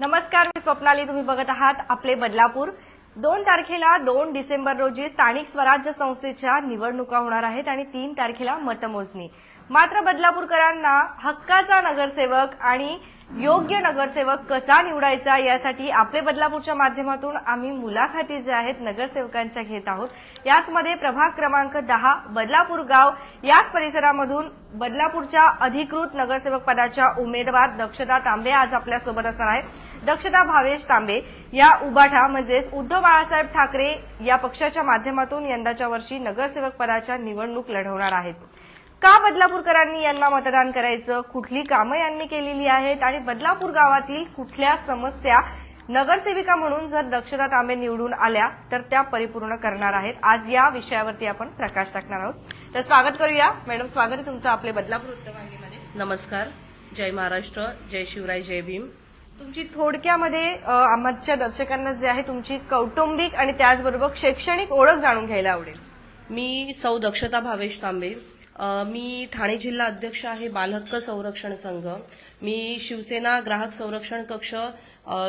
नमस्कार मी स्वप्नाली. तुम्ही बघत आहात आपले बदलापूर. दोन तारखेला दोन डिसेंबर रोजी स्थानिक स्वराज्य संस्थेच्या निवडणुका होणार आहेत आणि तीन तारखेला मतमोजणी. मात्र बदलापूरकरांना हक्काचा नगरसेवक आणि योग्य नगरसेवक कसा निवडायचा यासाठी आपले बदलापूरच्या माध्यमातून आम्ही मुलाखती ज्या आहेत नगरसेवकांच्या घेत आहोत. याचमध्ये प्रभाग क्रमांक दहा बदलापूर गाव. याच परिसरामधून बदलापूरच्या अधिकृत नगरसेवक पदाच्या उमेदवार दक्षता तांबे आज आपल्यासोबत असणार आहेत. दक्षता भावेश तांबे या उबाठा म्हणजेच उद्धव बाळासाहेब ठाकरे या पक्षाच्या माध्यमातून यंदाच्या वर्षी नगरसेवक पदाच्या निवडणूक लढवणार आहेत. का बदलापूरकरांनी यांना मतदान करायचं? कुठली कामं यांनी केलेली आहेत? आणि बदलापूर गावातील कुठल्या समस्या नगरसेविका म्हणून जर दक्षता तांबे निवडून आल्या तर त्या परिपूर्ण करणार आहेत. आज या विषयावरती आपण प्रकाश टाकणार आहोत. तर स्वागत करूया. मॅडम स्वागत आहे तुमचं आपले बदलापूर वृत्तवाहिनीमध्ये नमस्कार. जय महाराष्ट्र. जय शिवराय जय भीम. तुमची थोडक्यामध्ये आमच्या दर्शकांना जे आहे तुमची कौटुंबिक आणि त्याचबरोबर शैक्षणिक ओळख जाणून घ्यायला आवडेल. मी सौ दक्षता भावेश तांबे मी ठाणे जिल्हा अध्यक्ष आहे बालहक्क संरक्षण संघ. मी शिवसेना ग्राहक संरक्षण कक्ष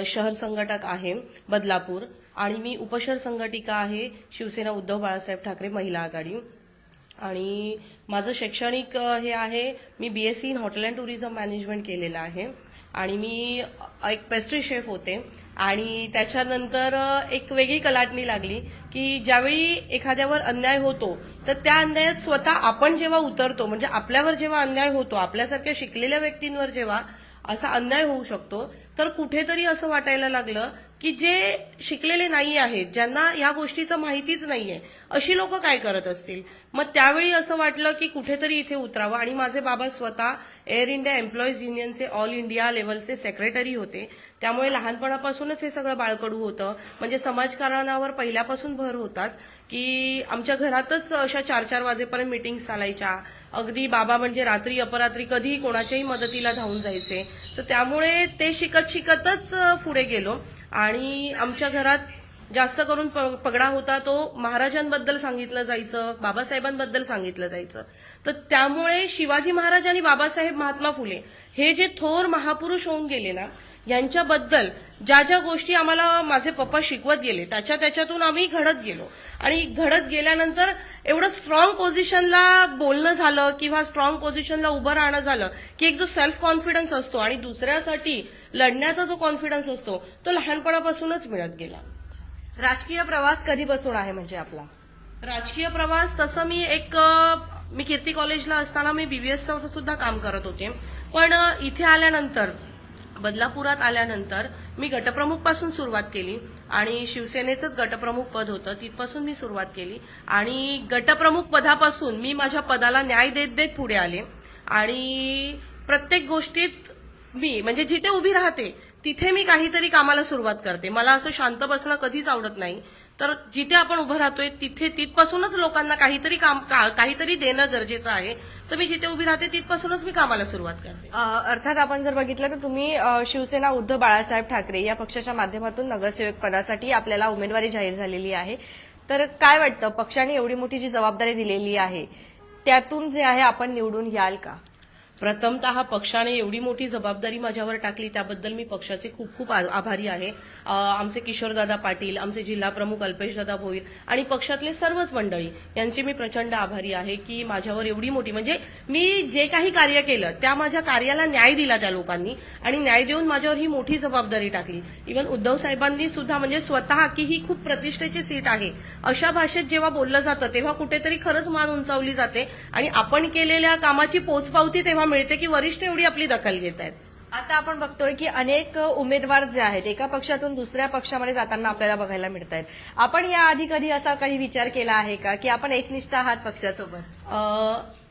शहर संघटक आहे बदलापूर. आणि मी उपशहर संघटिका आहे शिवसेना उद्धव बाळासाहेब ठाकरे महिला आघाडी. आणि माझं शैक्षणिक हे आहे मी B S C in hotel and tourism management केलेलं आहे. आणि मी एक पेस्ट्री शेफ होते. आणि त्याच्यानंतर एक वेगळी कलाटणी लागली की ज्यावेळी एखाद्यावर अन्याय होतो तर त्या अन्यायात स्वतः आपण जेव्हा उतरतो म्हणजे आपल्यावर जेव्हा अन्याय होतो आपल्यासारख्या शिकलेल्या व्यक्तींवर जेव्हा असा अन्याय होऊ शकतो तर कुठेतरी असं वाटायला लागलं की जे शिकलेले नाही आहेत ज्यांना या गोष्टीचं माहितीच नाहीये अशी लोक काय करत असतील? मग त्यावेळी असं वाटलं की कुठेतरी इथे उतरावं. आणि माझे बाबा स्वतः एअर इंडिया एम्प्लॉईज युनियनचे ऑल इंडिया लेवलचे सेक्रेटरी होते. त्यामुळे लहानपणापासूनच हे सगळं बाळकडू होतं. म्हणजे समाजकारणावर पहिल्यापासून भर होताच की आमच्या घरातच अशा चार चार वाजेपर्यंत मिटिंग चालायच्या. अगदी बाबा म्हणजे रात्री अपरात्री कधीही कोणाच्याही मदतीला धावून जायचे. तर त्यामुळे ते शिकत शिकतच पुढे गेलो. आणि आमच्या घरात जास्त करून पगडा होता तो महाराजांबद्दल सांगितलं जायचं बाबासाहेबांबद्दल सांगितलं जायचं. तर त्यामुळे शिवाजी महाराज आणि बाबासाहेब महात्मा फुले हे जे थोर महापुरुष होऊन गेले ना यांच्याबद्दल ज्या ज्या गोष्टी आम्हाला माझे पप्पा शिकवत गेले त्याच्या त्याच्यातून आम्ही घडत गेलो. आणि घडत गेल्यानंतर एवढं स्ट्रॉंग पोझिशनला बोलणं झालं किंवा स्ट्रॉंग पोझिशनला उभं राहणं झालं की एक जो सेल्फ कॉन्फिडन्स असतो आणि दुसऱ्यासाठी लढण्याचा जो कॉन्फिडन्स असतो तो लहानपणापासूनच मिळत गेला. राजकीय प्रवास कधीपासून आहे म्हणजे आपला? राजकीय प्रवास तसं मी एक मी कीर्ती कॉलेजला असताना मी बीबीएसचं सुद्धा काम करत होते. पण इथे आल्यानंतर बदलापुरात आल्यानंतर मी गटप्रमुखपासून सुरुवात केली आणि शिवसेनेचंच गटप्रमुख पद होतं तिथपासून मी सुरुवात केली. आणि गटप्रमुख पदापासून मी माझ्या पदाला न्याय देत देत पुढे आले. आणि प्रत्येक गोष्टीत मी म्हणजे जिथे उभी राहते तिथे मी काहीतरी कामाला सुरुवात करते. मला असं शांत बसणं कधीच आवडत नाही. तर जिथे आपण उभं राहतोय तिथे तिथपासूनच लोकांना काहीतरी काम का- काहीतरी देणं गरजेचं आहे. तर मी जिथे उभी राहते तिथपासूनच मी कामाला सुरुवात करते. अर्थात आपण जर बघितलं तर तुम्ही शिवसेना उद्धव बाळासाहेब ठाकरे या पक्षाच्या माध्यमातून नगरसेवक पदासाठी आपल्याला उमेदवारी जाहीर झालेली आहे. तर काय वाटतं? पक्षाने एवढी मोठी जी जबाबदारी दिलेली आहे त्यातून जे आहे आपण निवडून याल का? प्रथमतः पक्षाने एवढी मोठी जबाबदारी माझ्यावर टाकली त्याबद्दल मी पक्षाचे खूप खूप आ- आभारी आहे. आमचे किशोरदादा पाटील आमचे जिल्हा प्रमुख अल्पेशदादा भोईर आणि पक्षातले सर्वच मंडळी यांचे मी प्रचंड आभारी आहे की माझ्यावर एवढी मोठी म्हणजे मी जे काही कार्य केलं त्या माझ्या कार्याला न्याय दिला त्या लोकांनी आणि न्याय देऊन माझ्यावर ही मोठी जबाबदारी टाकली. इव्हन उद्धव साहेबांनी सुद्धा म्हणजे स्वतः की ही खूप प्रतिष्ठेची सीट आहे अशा भाषेत जेव्हा बोललं जातं तेव्हा कुठेतरी खरंच मान उंचावली जाते आणि आपण केलेल्या कामाची पोचपावती तेव्हा मिळते की वरिष्ठ एवढी आपली दखल घेत आहेत? आता आपण बघतोय की अनेक उमेदवार जे आहेत एका पक्षातून दुसऱ्या पक्षामध्ये जाताना आपल्याला बघायला मिळत आहेत आपण याआधी कधी असा काही विचार केला आहे का की आपण एकनिष्ठ आहात पक्षासोबत? अ,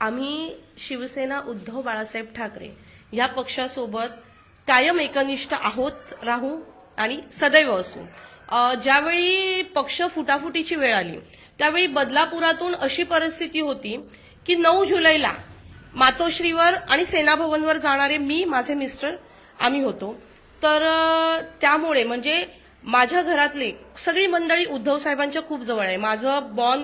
आम्ही शिवसेना उद्धव बाळासाहेब ठाकरे या पक्षासोबत कायम एकनिष्ठ आहोत राहू आणि सदैव असू. अ, ज्यावेळी पक्ष फुटाफुटीची वेळ आली त्यावेळी बदलापुरातून अशी परिस्थिती होती की नऊ जुलैला मातोश्रीवर आणि सेनाभवनवर जाणारे मी माझे मिस्टर आम्ही होतो. तर त्यामुळे म्हणजे माझ्या घरातली सगळी मंडळी उद्धव साहेबांच्या खूप जवळ आहे. माझं बॉन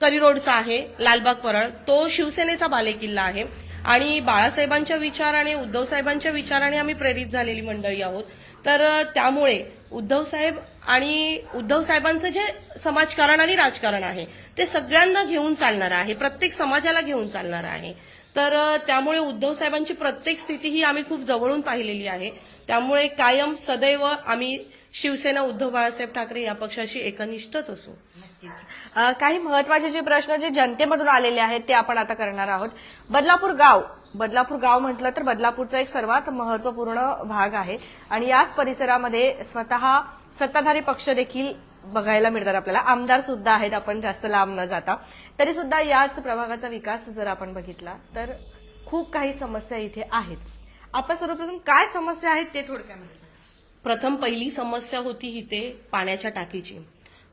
करी रोडचा आहे लालबाग परळ. तो शिवसेनेचा बालेकिल्ला आहे. आणि बाळासाहेबांच्या विचार आणि उद्धव साहेबांच्या विचाराने आम्ही प्रेरित झालेली मंडळी आहोत. तर त्यामुळे उद्धव साहेब आणि उद्धव साहेबांचं जे समाजकारण आणि राजकारण आहे ते सगळ्यांना घेऊन चालणारं आहे. प्रत्येक समाजाला घेऊन चालणारं आहे. तर त्यामुळे उद्धव साहेबांची प्रत्येक स्थिती ही आम्ही खूप जवळून पाहिलेली आहे. त्यामुळे कायम सदैव आम्ही शिवसेना उद्धव बाळासाहेब ठाकरे या पक्षाशी एकनिष्ठच असू. काही महत्त्वाचे जे प्रश्न जे जनतेमधून आलेले आहेत ते आपण आता करणार आहोत. बदलापूर गाव. बदलापूर गाव म्हटलं तर बदलापूरचा एक सर्वात महत्त्वपूर्ण भाग आहे. आणि याच परिसरामध्ये स्वतः सत्ताधारी पक्ष देखील बघायला मिळतात आपल्याला. आमदार सुद्धा आहेत आपण जास्त लांब न जाता. तरी सुद्धा याच प्रभागाचा विकास जर आपण बघितला तर खूप काही समस्या इथे आहेत. आपण सर्वप्रथम काय समस्या आहेत ते थोडक्यामध्ये प्रथम पहिली समस्या होती इथे पाण्याच्या टाकीची.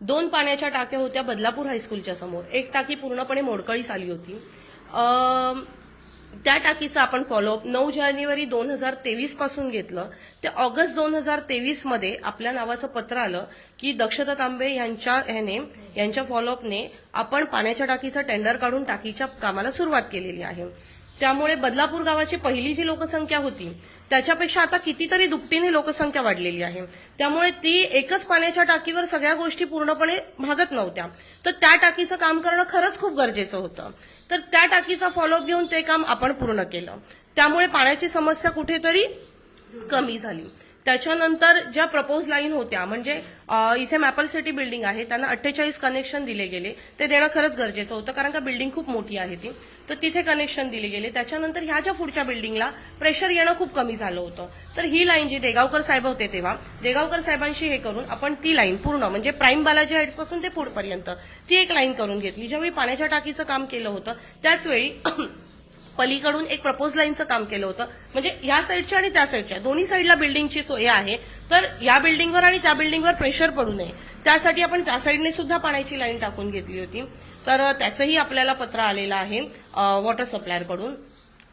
दोन पाण्याच्या टाक्या होत्या बदलापूर हायस्कूलच्या समोर. एक टाकी पूर्णपणे मोडकळीस आली होती. त्या टाकीचा आपण फॉलोअप नऊ जानेवारी दोन हजार तेवीसपासून घेतलं. ते ऑगस्ट दोन हजार तेवीसमध्ये आपल्या नावाचं पत्र आलं की दक्षता तांबे यांच्या ह्याने यांच्या फॉलोअपने आपण पाण्याच्या टाकीचं टेंडर काढून टाकीच्या कामाला सुरुवात केलेली आहे. त्यामुळे बदलापूर गावाची पहिली जी लोकसंख्या होती त्याच्यापेक्षा आता कितीतरी दुपटीने लोकसंख्या वाढलेली आहे. त्यामुळे ती एकच पाण्याच्या टाकीवर सगळ्या गोष्टी पूर्णपणे भागत नव्हत्या. तर त्या टाकीचं काम करणं खरंच खूप गरजेचं होतं. तर त्या टाकीचा फॉलोअप घेऊन ते काम आपण पूर्ण केलं. त्यामुळे पाण्याची समस्या कुठेतरी कमी झाली. त्याच्यानंतर ज्या प्रपोज लाईन होत्या म्हणजे इथे मॅपल सिटी बिल्डिंग आहे त्यांना अठ्ठेचाळीस कनेक्शन दिले गेले. ते देणं खरंच गरजेचं होतं कारण का बिल्डिंग खूप मोठी आहे ती. तर तिथे कनेक्शन दिले गेले. त्याच्यानंतर ह्या ज्या पुढच्या बिल्डिंगला प्रेशर येणं खूप कमी झालं होतं. तर ही लाईन जी देगावकर साहेब होते तेव्हा देगावकर साहेबांशी हे करून आपण ती लाईन पूर्ण म्हणजे प्राईम बालाजी हाईट्सपासून ते पुढपर्यंत ती एक लाईन करून घेतली. ज्यावेळी पाण्याच्या टाकीचं काम केलं होतं त्याचवेळी पलीकडून एक प्रपोज लाईनचं काम केलं होतं. म्हणजे ह्या साईडच्या आणि त्या साईडच्या दोन्ही साईडला बिल्डिंगची सोय आहे. तर या बिल्डिंगवर आणि त्या बिल्डिंगवर प्रेशर पडू नये. त्यासाठी आपण त्या साईडने सुद्धा पाण्याची लाईन टाकून घेतली होती. तर त्याचंही आपल्याला पत्र आलेलं आहे वॉटर सप्लायरकडून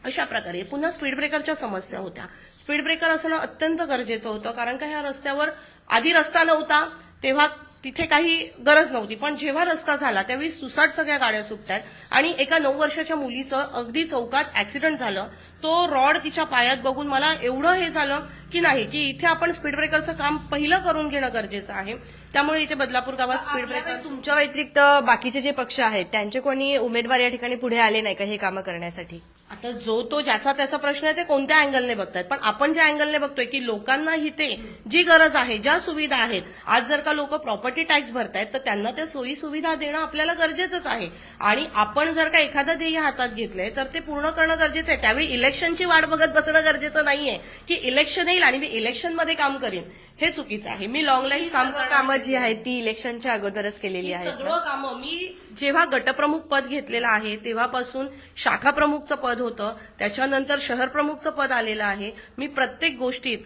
अशा प्रकारे. पुन्हा स्पीड ब्रेकरच्या समस्या होत्या. स्पीड ब्रेकर असणं अत्यंत गरजेचं होतं कारण का ह्या रस्त्यावर आधी रस्ता नव्हता तेव्हा तिथे काही गरज नव्हती. पण जेव्हा रस्ता झाला त्यावेळी सुसाट सगळ्या गाड्या सुटतात आणि एका नऊ वर्षाच्या मुलीचं अगदी चौकात ऍक्सिडेंट झालं. तो रॉड तिच्या पायात बघून मला एवढं हे झालं की नाही की इथे आपण स्पीड ब्रेकरचं काम पहिलं करून घेणं गरजेचं आहे. त्यामुळे इथे बदलापूर गावात स्पीड ब्रेकर तुमच्या व्यतिरिक्त बाकीचे जे पक्ष आहेत त्यांचे कोणी उमेदवार या ठिकाणी पुढे आले नाही का हे कामं करण्यासाठी? आता जो तो ज्याचा त्याचा प्रश्न आहे ते कोणत्या अँगलने बघतायत? पण आपण ज्या अँगलने बघतोय की लोकांना इथे जी गरज आहे ज्या सुविधा आहेत आज जर का लोक प्रॉपर्टी टॅक्स भरतायत तर त्यांना त्या सोयी सुविधा देणं आपल्याला गरजेचंच आहे. आणि आपण जर का एखादं ध्येय हातात घेतलंय तर ते पूर्ण करणं गरजेचं आहे. त्यावेळी इलेक्शनची वाट बघत बसणं गरजेचं नाहीये की इलेक्शन येईल आणि मी इलेक्शनमध्ये काम करीन. हे चुकीचं आहे. मी लॉंग लाईन काम कामं जी आहेत ती इलेक्शनच्या अगोदरच केलेली आहेत. सगळं कामं मी जेव्हा गटप्रमुख पद घेतलेलं आहे तेव्हापासून शाखा प्रमुखचं पद होतं. त्याच्यानंतर शहर प्रमुखचं पद आलेलं आहे. मी प्रत्येक गोष्टीत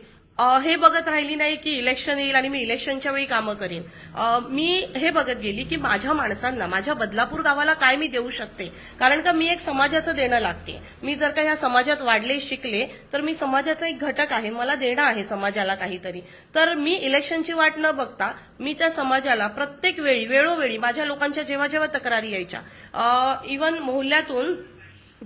हे बघत राहिली नाही की इलेक्शन येईल आणि मी इलेक्शनच्या वेळी कामं करीन. मी हे बघत गेली की माझ्या माणसांना माझ्या बदलापूर गावाला काय मी देऊ शकते? कारण का मी एक समाजाचं देणं लागते. मी जर का ह्या समाजात वाढले शिकले तर मी समाजाचा एक घटक आहे. मला देणं आहे समाजाला काहीतरी. तर मी इलेक्शनची वाट न बघता मी त्या समाजाला प्रत्येक वेळी वेळोवेळी माझ्या लोकांच्या जेव्हा जेव्हा तक्रारी यायच्या इवन मोहल्ल्यातून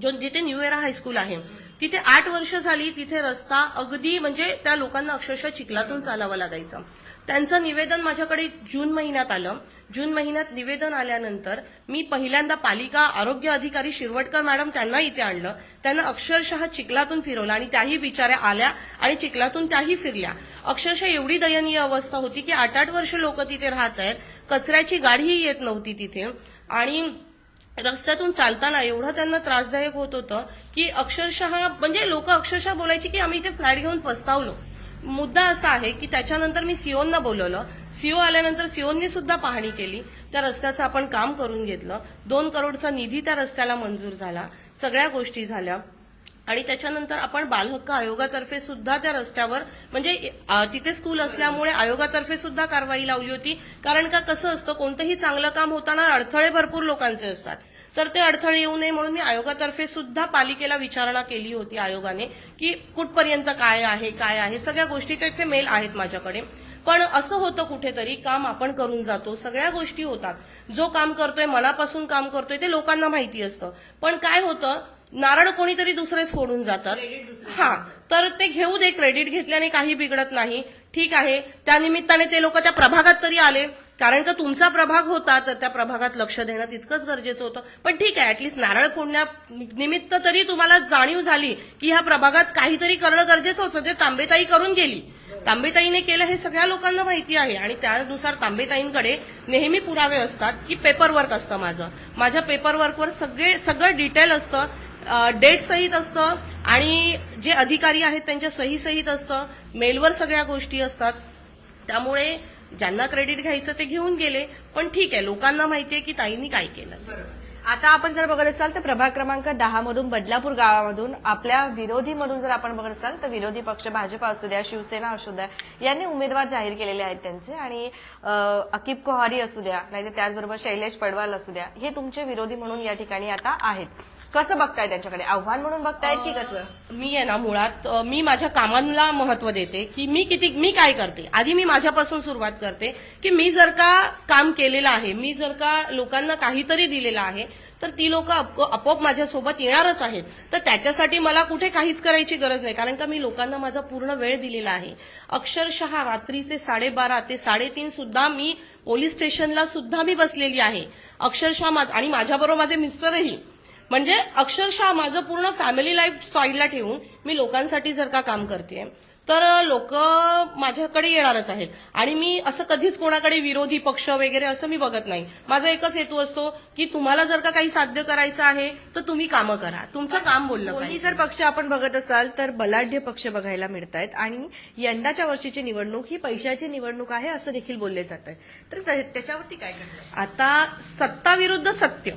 जो जिथे न्यू एरा हायस्कूल आहे तिथे आठ वर्ष झाली तिथे रस्ता अगदी म्हणजे त्या लोकांना अक्षरशः चिखलातून चालावं लागायचं. त्यांचं निवेदन माझ्याकडे जून महिन्यात आलं. जून महिन्यात निवेदन आल्यानंतर मी पहिल्यांदा पालिका आरोग्य अधिकारी शिरवटकर मॅडम त्यांना इथे आणलं. त्यांना अक्षरशः चिखलातून फिरवलं आणि त्याही बिचाऱ्या आल्या आणि चिखलातून त्याही फिरल्या. अक्षरशः एवढी दयनीय अवस्था होती की आठ आठ वर्ष लोक तिथे राहत आहेत कचऱ्याची गाडीही येत नव्हती तिथे. आणि रस्त्यातून चालताना एवढं त्यांना त्रासदायक होत होतं की अक्षरशः म्हणजे लोक अक्षरशः बोलायची की आम्ही इथे फ्लॅट घेऊन पस्तावलो. मुद्दा असा आहे की त्याच्यानंतर मी सीओना बोलवलं. सीओ आल्यानंतर सीओनी सुद्धा पाहणी केली. त्या रस्त्याचं आपण काम करून घेतलं. दोन करोडचा निधी त्या रस्त्याला मंजूर झाला. सगळ्या गोष्टी झाल्या. आणि त्याच्यानंतर आपण बालहक्क आयोगातर्फे सुद्धा त्या रस्त्यावर म्हणजे तिथे स्कूल असल्यामुळे आयोगातर्फे सुद्धा कारवाई लावली होती. कारण का कसं असतं कोणतंही चांगलं काम होताना अडथळे भरपूर लोकांचे असतात. तर ते अडथळे येऊ नये म्हणून मी आयोगातर्फे सुद्धा पालिकेला विचारणा केली होती आयोगाने की कुठपर्यंत काय आहे काय आहे सगळ्या गोष्टी त्याचे मेल आहेत माझ्याकडे. पण असं होतं कुठेतरी काम आपण करून जातो सगळ्या गोष्टी होतात. जो काम करतोय मनापासून काम करतोय ते लोकांना माहिती असतं. पण काय होतं नारळ कोणीतरी दुसरेच फोडून जातात. हा तर ते घेऊ दे क्रेडिट घेतल्याने काही बिघडत नाही. ठीक आहे त्यानिमित्ताने ते लोक त्या प्रभागात तरी आले. कारण का तुमचा प्रभाग होता तर त्या प्रभागात लक्ष देणं तितकंच गरजेचं होतं. पण ठीक आहे ऍटलीस्ट नारळ फोडण्या निमित्त तरी तुम्हाला जाणीव झाली की ह्या प्रभागात काहीतरी करणं गरजेचं होतं. जे तांबेताई करून गेली. तांबेताईने केलं हे सगळ्या लोकांना माहिती आहे. आणि त्यानुसार तांबेताईंकडे नेहमी पुरावे असतात की पेपर वर्क असतं माझं. माझ्या पेपर वर्कवर सगळे सगळं डिटेल असतं. डेट सहित असतं आणि जे अधिकारी आहेत त्यांच्या सही सहित असतं मेलवर सगळ्या गोष्टी असतात. त्यामुळे ज्यांना क्रेडिट घ्यायचं ते घेऊन गेले पण ठीक आहे लोकांना माहितीये की ताईंनी काय केलं. आता आपण जर बघत असाल तर प्रभाग क्रमांक दहा मधून बदलापूर गावामधून आपल्या विरोधी मधून जर आपण बघत असाल तर विरोधी पक्ष भाजपा असू द्या शिवसेना असू द्या यांनी उमेदवार जाहीर केलेले आहेत त्यांचे आणि अकीब कोहारी असू द्या नाहीतर त्याचबरोबर शैलेश पडवाल असू द्या हे तुमचे विरोधी म्हणून या ठिकाणी आता आहेत. कसं बघताय त्यांच्याकडे? आव्हान म्हणून बघतायत की कसं? मी आहे ना मुळात अ, मी माझ्या कामांना महत्त्व देते की मी किती मी काय करते? आधी मी माझ्यापासून सुरुवात करते की मी जर का काम केलेलं आहे मी जर का लोकांना काहीतरी दिलेलं आहे तर ती लोक आपोआप माझ्यासोबत येणारच आहेत. तर त्याच्यासाठी मला कुठे काहीच करायची गरज नाही कारण का मी लोकांना माझा पूर्ण वेळ दिलेला आहे. अक्षरशः रात्रीचे साडेबारा ते साडेतीन सुद्धा मी पोलीस स्टेशनला सुद्धा मी बसलेली आहे. अक्षरशः माझ आणि माझ्याबरोबर माझे मिस्टरही म्हणजे अक्षरशः माझं पूर्ण फॅमिली लाईफ साईडला ठेवून मी लोकांसाठी जर का काम करते तर लोक माझ्याकडे येणारच आहेत. आणि मी असं कधीच कोणाकडे विरोधी पक्ष वगैरे असं मी बघत नाही. माझा एकच हेतू असतो की तुम्हाला जर का काही साध्य करायचं आहे तर तुम्ही कामं करा. तुमचं काम बोललं पाहिजे. जर पक्ष आपण बघत असाल तर बलाढ्य पक्ष बघायला मिळत आहेत आणि यंदाच्या वर्षीची निवडणूक ही पैशाची निवडणूक आहे असं देखील बोलले जात आहे तर त्या- त्याच्यावरती काय आता सत्ता विरुद्ध सत्य.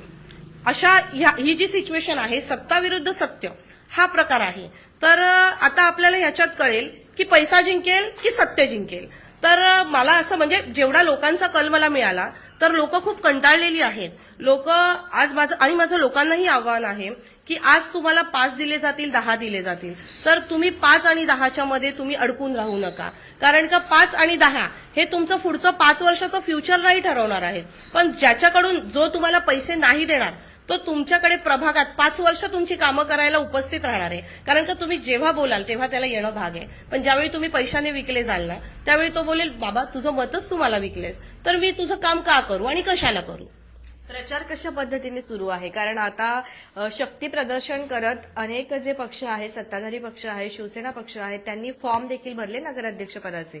अशा ह्या- ही जी सिच्युएशन आहे सत्ता विरुद्ध सत्य हा प्रकार आहे. तर आता आपल्याला ह्याच्यात कळेल की पैसा जिंकेल की सत्य जिंकेल. तर मला असं म्हणजे जेवढा लोकांचा कल मला मिळाला तर लोक खूप कंटाळलेली आहेत. लोक आज माझं आणि माझं लोकांनाही आव्हान आहे की आज तुम्हाला पाच दिले जातील दहा दिले जातील. तर तुम्ही पाच आणि दहाच्या मध्ये तुम्ही अडकून राहू नका. कारण का पाच आणि दहा हे तुमचं पुढचं पाच वर्षाचं फ्युचर नाही ठरवणार आहे पण ज्याच्याकडून जो तुम्हाला पैसे नाही देणार तो तुमच्याकडे प्रभागात पाच वर्ष तुमची कामं करायला उपस्थित राहणार आहे. कारण का तुम्ही जेव्हा बोलाल तेव्हा त्याला येणं भाग आहे. पण ज्यावेळी तुम्ही पैशाने विकले जाल ना त्यावेळी तो बोलेल बाबा तुझं मतच तुम्हाला विकलेस तर मी तुझं काम का करू आणि कशाला करू? प्रचार कशा पद्धतीने सुरू आहे? कारण आता शक्ती प्रदर्शन करत अनेक जे पक्ष आहेत सत्ताधारी पक्ष आहे शिवसेना पक्ष आहेत त्यांनी फॉर्म देखील भरले नगराध्यक्षपदाचे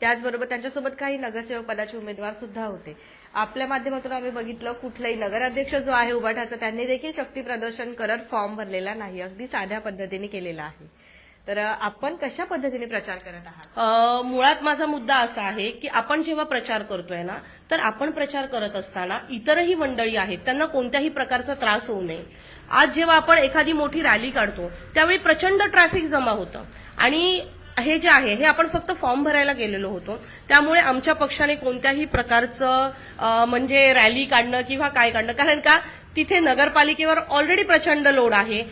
त्याचबरोबर त्यांच्यासोबत काही नगरसेवक पदाचे उमेदवार सुद्धा होते. आपल्या माध्यमातून आम्ही बघितलं कुठलाही नगराध्यक्ष जो आहे उभाठाचा त्यांनी देखील शक्ती प्रदर्शन करत फॉर्म भरलेला नाही. अगदी साध्या पद्धतीने केलेला आहे. तर आपण कशा पद्धतीने प्रचार करत आहात? मुळात माझा मुद्दा असा आहे की आपण जेव्हा प्रचार करतोय ना तर आपण प्रचार करत असताना इतरही मंडळी आहेत त्यांना कोणत्याही प्रकारचा त्रास होऊ नये. आज जेव्हा आपण एखादी मोठी रॅली काढतो त्यावेळी प्रचंड ट्रॅफिक जमा होतं. आणि हे जे आहे हे आपण फक्त फॉर्म भरायला गेलेलो होतो. त्यामुळे आमच्या पक्षाने कोणत्याही प्रकारचं म्हणजे रॅली काढणं किंवा काय काढणं कारण का तिथे नगरपालिकेवर ऑलरेडी प्रचंड लोड आहे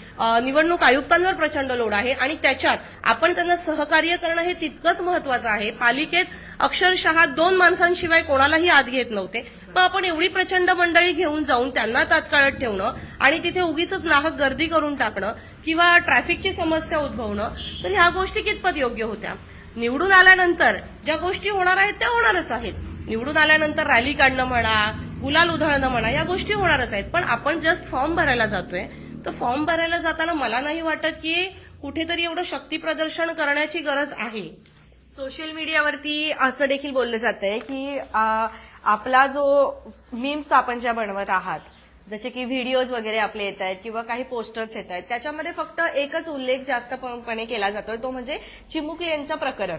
निवडणूक आयुक्तांवर प्रचंड लोड आहे आणि त्याच्यात आपण त्यांना सहकार्य करणं हे तितकंच महत्वाचं आहे. पालिकेत अक्षरशः दोन माणसांशिवाय कोणालाही आत घेत नव्हते. मग आपण एवढी प्रचंड मंडळी घेऊन जाऊन त्यांना तात्काळात ठेवणं आणि तिथे उगीच नाहक गर्दी करून टाकणं किंवा ट्रॅफिकची समस्या उद्भवणं तर ह्या गोष्टी कितपत योग्य होत्या? निवडून आल्यानंतर ज्या गोष्टी होणार आहेत त्या होणारच आहेत. निवडून आल्यानंतर रॅली काढणं म्हणा गुलाल उधळणं म्हणा या गोष्टी होणारच आहेत. पण आपण जस्ट फॉर्म भरायला जातोय. तर फॉर्म भरायला जाताना मला नाही वाटत की कुठेतरी एवढं शक्ती प्रदर्शन करण्याची गरज आहे. सोशल मीडियावरती असं देखील बोललं जात आहे की आपला जो मीम्स आपण ज्या बनवत आहात जसे की व्हिडिओज वगैरे आपले येत आहेत किंवा काही पोस्टर्स येत आहेत त्याच्यामध्ये फक्त एकच उल्लेख जास्त पणे केला जातोय तो म्हणजे चिमुकलेंचं प्रकरण.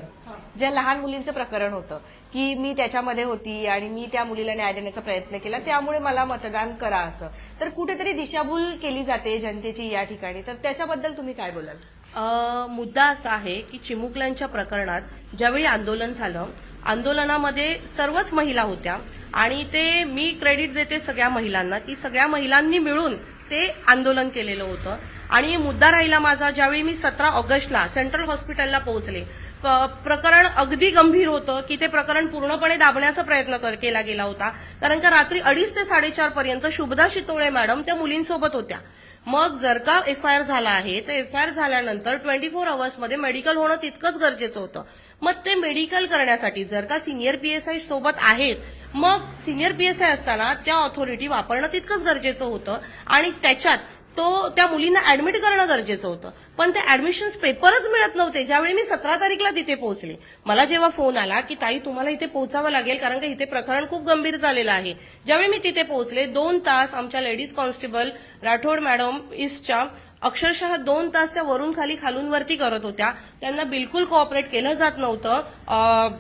ज्या लहान मुलींचं प्रकरण होतं की मी त्याच्यामध्ये होती आणि मी त्या मुलीला न्याय देण्याचा प्रयत्न केला त्यामुळे मला मतदान करा असं. तर कुठेतरी दिशाभूल केली जाते जनतेची या ठिकाणी. तर त्याच्याबद्दल तुम्ही काय बोलाल? मुद्दा असा आहे की चिमुकल्यांच्या प्रकरणात ज्यावेळी आंदोलन झालं आंदोलनामध्ये सर्वच महिला होत्या आणि ते मी क्रेडिट देते सगळ्या महिलांना की सगळ्या महिलांनी मिळून ते आंदोलन केलेलं होतं. आणि मुद्दा राहिला माझा ज्यावेळी मी सतरा ऑगस्टला सेंट्रल हॉस्पिटलला पोहोचले प- प्रकरण अगदी गंभीर होतं की ते प्रकरण पूर्णपणे दाबण्याचा प्रयत्न कर- केला गेला होता. कारण का रात्री अडीच ते साडेचार पर्यंत शुभदा शितोळे मॅडम त्या मुलींसोबत होत्या. मग जर का एफ आय आर झाला आहे तर एफ आय आर झाल्यानंतर ट्वेंटी फोर अवर्समध्ये मेडिकल होणं तितकंच गरजेचं होतं. मग ते मेडिकल करण्यासाठी जर का सिनियर पीएसआय सोबत आहेत मग सिनियर पीएसआय असताना त्या ऑथॉरिटी वापरणं तितकंच गरजेचं होतं आणि त्याच्यात तो त्या मुलींना ऍडमिट करणं गरजेचं होतं. पण ते ऍडमिशन पेपरच मिळत नव्हते. ज्यावेळी मी सतरा तारीखला तिथे पोहोचले मला जेव्हा फोन आला की ताई तुम्हाला इथे पोहोचावं लागेल कारण की इथे प्रकरण खूप गंभीर झालेलं आहे. ज्यावेळी मी तिथे पोहोचले दोन तास आमच्या लेडीज कॉन्स्टेबल राठोड मॅडम ईस्टच्या अक्षरशः दोन तास त्या वरून खाली खालून वरती करत होत्या. त्यांना बिलकुल कोऑपरेट केलं जात नव्हतं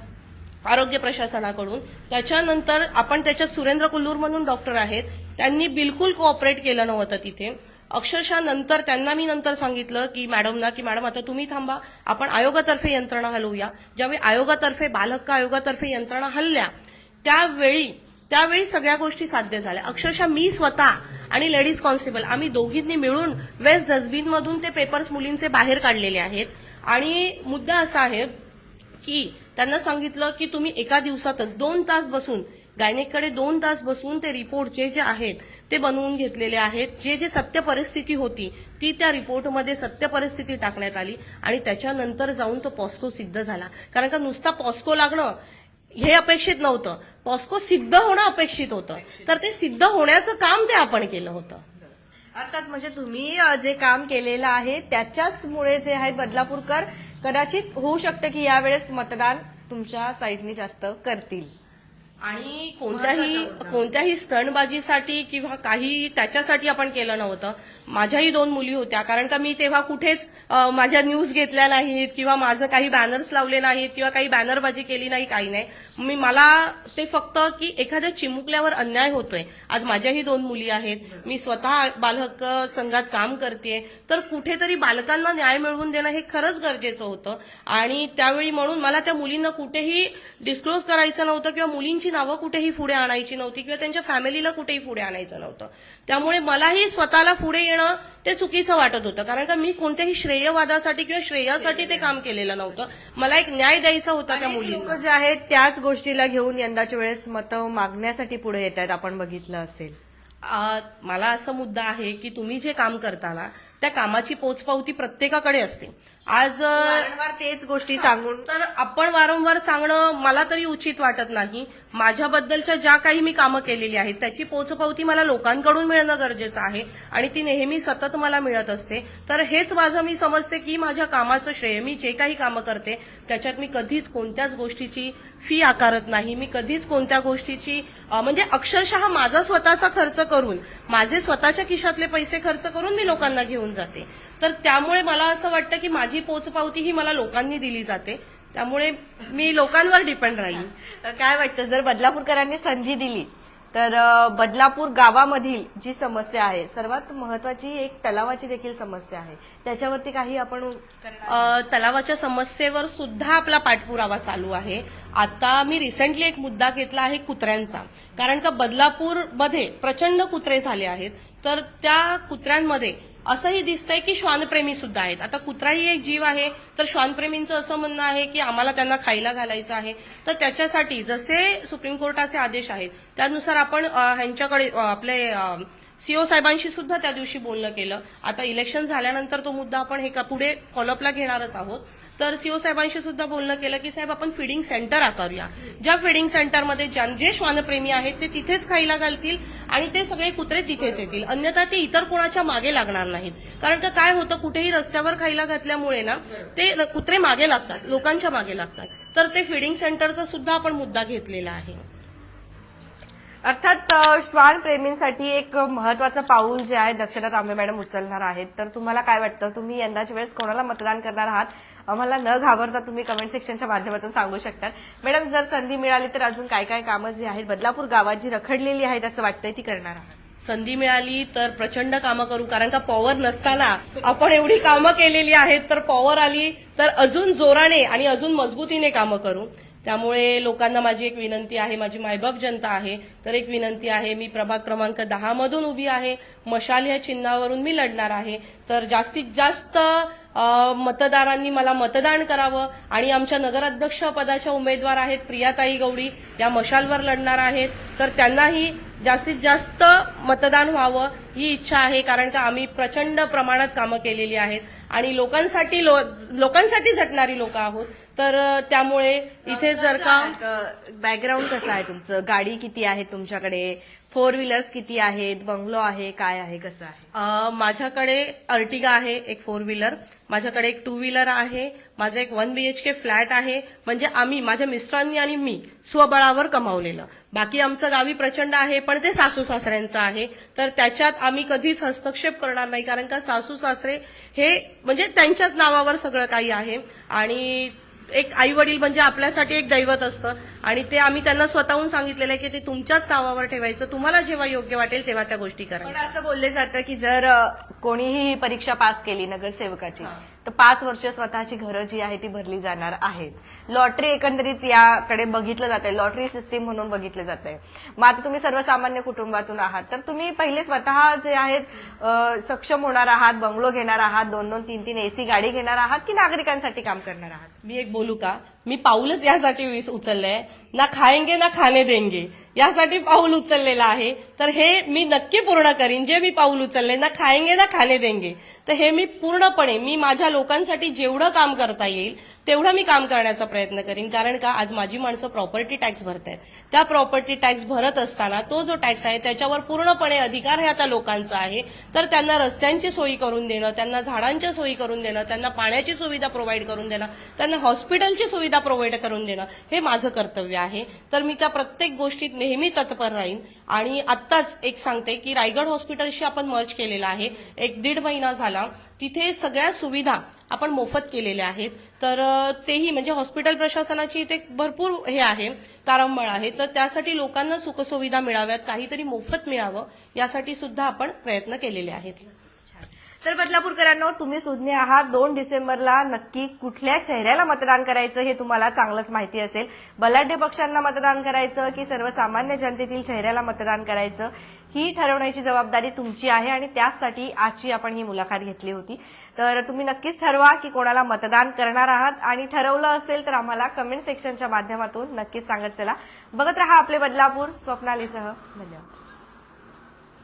आरोग्य प्रशासनाकडून. त्याच्यानंतर आपण त्याच्यात सुरेंद्र कुल्लूर म्हणून डॉक्टर आहेत. त्यांनी बिलकुल कोऑपरेट केलं नव्हतं तिथे. अक्षरशः नंतर त्यांना मी नंतर सांगितलं की मॅडमना की मॅडम आता तुम्ही थांबा. आपण आयोगातर्फे यंत्रणा हलवूया. ज्यावेळी आयोगातर्फे बालहक्क आयोगातर्फे यंत्रणा हल्ल्या त्यावेळी त्यावेळी सगळ्या गोष्टी साध्य झाल्या. अक्षरशः मी स्वतः आणि लेडीज कॉन्स्टेबल आम्ही दोघींनी मिळून वेस्ट डस्टबिन मधून ते पेपर्स मुलींचे बाहेर काढलेले आहेत. आणि मुद्दा असा आहे की त्यांना सांगितलं की तुम्ही एका दिवसातच दोन तास बसून गायनेककडे दोन तास बसून ते रिपोर्ट जे जे आहेत ते बनवून घेतलेले आहेत. जे जे सत्य परिस्थिती होती ती त्या रिपोर्टमध्ये सत्य परिस्थिती टाकण्यात आली आणि त्याच्यानंतर जाऊन तो पॉस्को सिद्ध झाला. कारण का नुसता पॉस्को लागणं हे अपेक्षित नव्हतं. पॉस्को सिद्ध होणं अपेक्षित होतं. तर ते सिद्ध होण्याचं काम ते आपण केलं होतं. अर्थात म्हणजे तुम्ही जे काम केलेलं आहे त्याच्याच मुळे जे आहेत बदलापूरकर कदाचित होऊ शकतं की यावेळेस मतदान तुमच्या साईडने जास्त करतील. आणि कोणत्याही कोणत्याही स्टंटबाजीसाठी किंवा काही त्याच्यासाठी आपण केलं नव्हतं. माझ्याही दोन मुली होत्या कारण का मी तेव्हा कुठेच माझ्या न्यूज घेतल्या नाहीत किंवा माझं काही बॅनर्स लावले नाहीत किंवा काही बॅनरबाजी केली नाही काही नाही. मी मला ते फक्त की एखाद्या चिमुकल्यावर अन्याय होतोय. आज माझ्याही दोन मुली आहेत. मी स्वतः बालहक्क संघात काम करते तर कुठेतरी बालकांना न्याय मिळवून देणं हे खरंच गरजेचं होतं. आणि त्यावेळी म्हणून मला त्या मुलींना कुठेही डिस्क्लोज करायचं नव्हतं किंवा मुलींची नावं कुठेही पुढे आणायची नव्हती किंवा त्यांच्या फॅमिलीला कुठेही पुढे आणायचं नव्हतं. त्यामुळे मलाही स्वतःला पुढे येणं ते चुकीचं वाटत होतं. कारण का मी कोणत्याही श्रेयवादासाठी किंवा श्रेयासाठी ते काम केलेलं नव्हतं. मला एक न्याय द्यायचा होता त्या लोक मुलींना. जे आहेत त्याच गोष्टीला घेऊन यंदाच्या वेळेस मतं मागण्यासाठी पुढे येत आहेत आपण बघितलं असेल. आ, मला असं मुद्दा आहे की तुम्ही जे काम करताना त्या कामाची पोचपावती प्रत्येकाकडे असते. आज वारंवार तेच गोष्टी सांगून. तर आपण वारंवार सांगणं मला तरी उचित वाटत नाही. माझ्याबद्दलच्या ज्या काही मी कामं केलेली आहेत त्याची पोचपावती मला लोकांकडून मिळणं गरजेचं आहे आणि ती नेहमी सतत मला मिळत असते. तर हेच माझं मी समजते की माझ्या कामाचं श्रेय मी जे काही कामं करते त्याच्यात मी कधीच कोणत्याच गोष्टीची फी आकारत नाही. मी कधीच कोणत्या गोष्टीची म्हणजे अक्षरशः माझा स्वतःचा खर्च करून माझे स्वतःच्या खिशातले पैसे खर्च करून मी लोकांना घेऊन जाते. तर त्यामुळे मला असं वाटतं की माझी पोचपावती ही मला लोकांनी दिली जाते. त्यामुळे मी लोकांवर डिपेंड राहील काय वाटतं? जर बदलापूरकरांनी संधी दिली तर बदलापूर गावामधील जी समस्या आहे सर्वात महत्वाची एक तलावाची देखील समस्या आहे. त्याच्यावरती काही आपण तलावाच्या समस्येवर सुद्धा आपला पाठपुरावा चालू आहे. आता मी रिसेंटली एक मुद्दा घेतला आहे कुत्र्यांचा. कारण का बदलापूरमध्ये प्रचंड कुत्रे झाले आहेत. तर त्या कुत्र्यांमध्ये असंही दिसतंय की श्वानप्रेमी सुद्धा आहेत. आता कुत्राही एक जीव आहे तर श्वानप्रेमींचं असं म्हणणं आहे की आम्हाला त्यांना खायला घालायचं आहे. तर त्याच्यासाठी जसे सुप्रीम कोर्टाचे आदेश आहेत त्यानुसार आपण ह्यांच्याकडे आपले सीओ साहेबांशी सुद्धा त्या दिवशी बोलणं केलं. आता इलेक्शन झाल्यानंतर तो मुद्दा आपण हे का पुढे फॉलोअपला घेणारच आहोत. तर सीओ साहेबांशी सुद्धा बोलणं केलं की साहेब आपण फिडिंग सेंटर आकारूया. ज्या फिडिंग सेंटरमध्ये ज्या जे श्वानप्रेमी आहेत ते तिथेच खायला घालतील आणि ते सगळे कुत्रे तिथेच येतील. अन्यथा ते इतर कोणाच्या मागे लागणार नाहीत. कारण का काय होतं कुठेही रस्त्यावर खायला घातल्यामुळे ना ते कुत्रे मागे लागतात लोकांच्या मागे लागतात. तर ते फिडिंग सेंटरचा सुद्धा आपण मुद्दा घेतलेला आहे. अर्थात श्वान प्रेमींसाठी एक महत्वाचं पाऊल जे आहे दक्षता तांबे मॅडम उचलणार आहेत. तर तुम्हाला काय वाटतं? तुम्ही यंदाच्या वेळेस कोणाला मतदान करणार आहात? आम्हाला न घाबरता तुम्ही कमेंट सेक्शनच्या माध्यमातून सांगू शकता. मॅडम जर संधी मिळाली तर अजून काय काय कामं जी आहेत बदलापूर गावात जी रखडलेली आहेत असं वाटतंय ती करणार आहात? संधी मिळाली तर प्रचंड कामं करू कारण का पॉवर नसताना आपण एवढी कामं केलेली आहेत तर पॉवर आली तर अजून जोराने आणि अजून मजबूतीने कामं करू. त्यामुळे लोकांना माझी एक विनंती आहे माझी मायबाप जनता आहे तर एक विनंती आहे मी प्रभाग क्रमांक दहा मधून उभी आहे मशाल या चिन्हावरून मी लढणार आहे. तर जास्तीत जास्त मतदारांनी मला मतदान करावं आणि आमच्या नगराध्यक्ष पदाच्या उमेदवार आहेत प्रियाताई गौडी या मशालवर लढणार आहेत. तर त्यांनाही जास्तीत जास्त मतदान व्हावं ही इच्छा आहे कारण का आम्ही प्रचंड प्रमाणात कामं केलेली आहेत. आणि लोकांसाठी लो- लोकांसाठी झटणारी लोक आहोत. तर त्यामुळे इथे जर का बॅकग्राऊंड कसं आहे तुमचं? गाडी किती आहे तुमच्याकडे? फोर व्हीलर्स किती आहेत? बंगलो आहे? काय आहे? कसं आहे? माझ्याकडे अर्टिगा आहे एक फोर व्हीलर माझ्याकडे एक टू व्हीलर आहे. माझं एक वन बीएचके फ्लॅट आहे. म्हणजे आम्ही माझ्या मिस्टरांनी आणि मी स्वबळावर कमावलेलं. बाकी आमचं गावी प्रचंड आहे पण ते सासू सासऱ्यांचं आहे. तर त्याच्यात आम्ही कधीच हस्तक्षेप करणार नाही कारण का सासू सासरे हे म्हणजे त्यांच्याच नावावर सगळं काही आहे. आणि एक आई वडील म्हणजे आपल्यासाठी एक दैवत असतं. आणि ते आम्ही त्यांना स्वतःहून सांगितलेलं आहे की ते तुमच्याच नावावर ठेवायचं. तुम्हाला जेव्हा योग्य वाटेल तेव्हा त्या गोष्टी पण करायच्या. असं बोलले जातं की जर कोणीही परीक्षा पास केली नगरसेवकाची तर पाच वर्ष स्वतःची घरं जी आहे ती भरली जाणार आहेत. लॉटरी एकंदरीत याकडे बघितलं जात आहे लॉटरी सिस्टीम म्हणून बघितलं जात आहे मग आता तुम्ही सर्वसामान्य कुटुंबातून आहात. तर तुम्ही पहिले स्वतः जे आहेत सक्षम होणार आहात बंगलो घेणार आहात दोन दोन तीन तीन एसी गाडी घेणार आहात की नागरिकांसाठी काम करणार आहात? मी एक बोलू का? मी पाऊलच यासाठी वीस उचललंय. ना खाएंगे ना खाणे देंगे. यासाठी पाऊल उचललेलं आहे. तर हे मी नक्की पूर्ण करीन. जे मी पाऊल उचलले ना खाएंगे ना खाणे देंगे. तर हे मी पूर्णपणे मी माझ्या लोकांसाठी जेवढं काम करता येईल तेवढं मी काम करण्याचा प्रयत्न करीन. कारण का आज माझी माणसं प्रॉपर्टी टॅक्स भरत आहेत त्या प्रॉपर्टी टॅक्स भरत असताना तो जो टॅक्स आहे त्याच्यावर पूर्णपणे अधिकार हे आता लोकांचा आहे. तर त्यांना रस्त्यांची सोयी करून देणं त्यांना झाडांच्या सोयी करून देणं त्यांना पाण्याची सुविधा प्रोव्हाइड करून देणं त्यांना हॉस्पिटलची सुविधा प्रोव्हाइड करून देणं हे माझं कर्तव्य आहे. तर मी त्या प्रत्येक गोष्टीत नेहमी तत्पर राहीन. आणि आत्ताच एक सांगते की रायगड हॉस्पिटलशी आपण मर्ज केलेला आहे. एक दीड महिना झाला. तिथे सगळ्या सुविधा आपण मोफत केलेल्या आहेत. तर तेही म्हणजे हॉस्पिटल प्रशासनाची इथे भरपूर हे आहे तारंबळ आहे. तर त्यासाठी लोकांना सुखसुविधा मिळाव्यात काहीतरी मोफत मिळावं यासाठी सुद्धा आपण प्रयत्न केलेले आहेत. तर बदलापूरकरांनो तुम्ही सुज्ञ आहात. दोन डिसेंबरला नक्की कुठल्या चेहऱ्याला मतदान करायचं हे तुम्हाला चांगलंच माहिती असेल. बलाढ्य पक्षांना मतदान करायचं की सर्वसामान्य जनतेतील चेहऱ्याला मतदान करायचं? ही ठरवण्याची जबाबदारी तुमची आहे आणि त्याचसाठी आजची आपण ही मुलाखत घेतली होती. तर तुम्ही नक्कीच ठरवा की कोणाला मतदान करणार आहात. आणि ठरवलं असेल तर आम्हाला कमेंट सेक्शनच्या माध्यमातून नक्कीच सांगत चला. बघत रहा आपले बदलापूर स्वप्नालीसह. धन्यवाद.